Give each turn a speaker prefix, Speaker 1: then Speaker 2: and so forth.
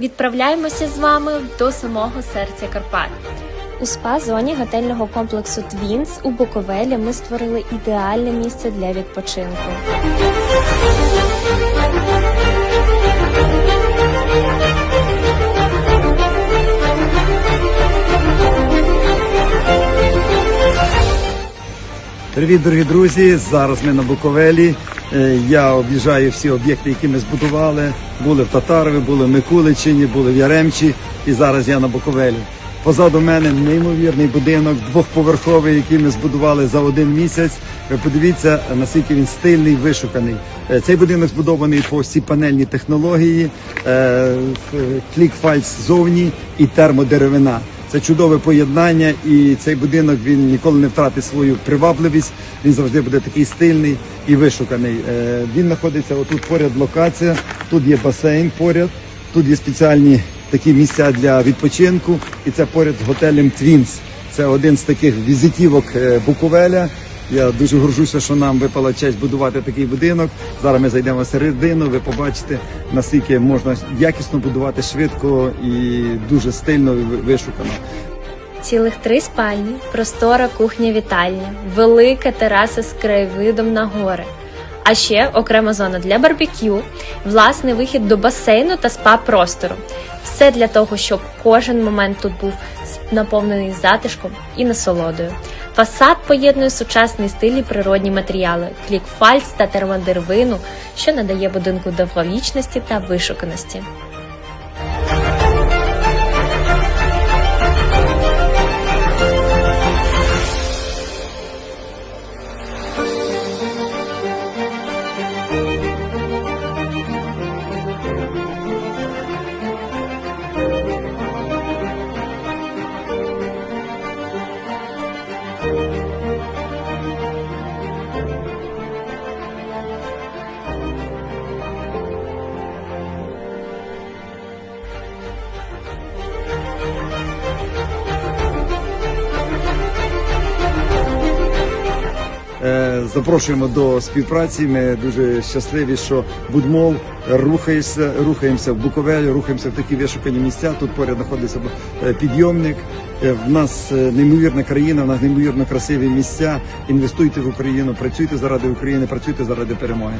Speaker 1: Відправляємося з вами до самого серця Карпат. У спа-зоні готельного комплексу Твінс у Буковелі ми створили ідеальне місце для відпочинку.
Speaker 2: Привіт, дорогі друзі! Зараз ми на Буковелі. Е, Я об'їжджаю всі об'єкти, які ми збудували. Були в Татарові, були в Микуличині, були в Яремчі і зараз я на Буковелі. Позаду мене неймовірний будинок, двохповерховий, який ми збудували за один місяць. Ви подивіться, наскільки він стильний, вишуканий. Е, Цей будинок збудований по всі панельні технології, клік-фальс зовні і термодеревина. Це чудове поєднання, і цей будинок він ніколи не втратить свою привабливість. Він завжди буде такий стильний і вишуканий. Е, Він знаходиться отут поряд локація. Тут є басейн поряд, тут є спеціальні такі місця для відпочинку, і це поряд з готелем Твінс. Це один з таких візитівок е, Буковеля. Я дуже горжуся, що нам випала честь будувати такий будинок. Зараз ми зайдемо всередину. Ви побачите, наскільки можна якісно будувати швидко і дуже стильно вишукано.
Speaker 1: Цілих три спальні, простора кухня вітальня, велика тераса з краєвидом на гори. А ще окрема зона для барбекю, власний вихід до басейну та спа-простору. Все для того, щоб кожен момент тут був наповнений затишком і насолодою. Фасад поєднує сучасний стиль і природні матеріали, клік-фальц та термодервину, що надає будинку довговічності та вишуканості.
Speaker 2: Запрошуємо до співпраці. Ми дуже щасливі, що Будмол рухається, рухаємося в Буковелі, рухаємося в такі вишукані місця. Тут поряд знаходиться е, підйомник. Е, В нас е, неймовірна країна, в нас неймовірно красиві місця. Інвестуйте в Україну, працюйте заради України, працюйте заради перемоги.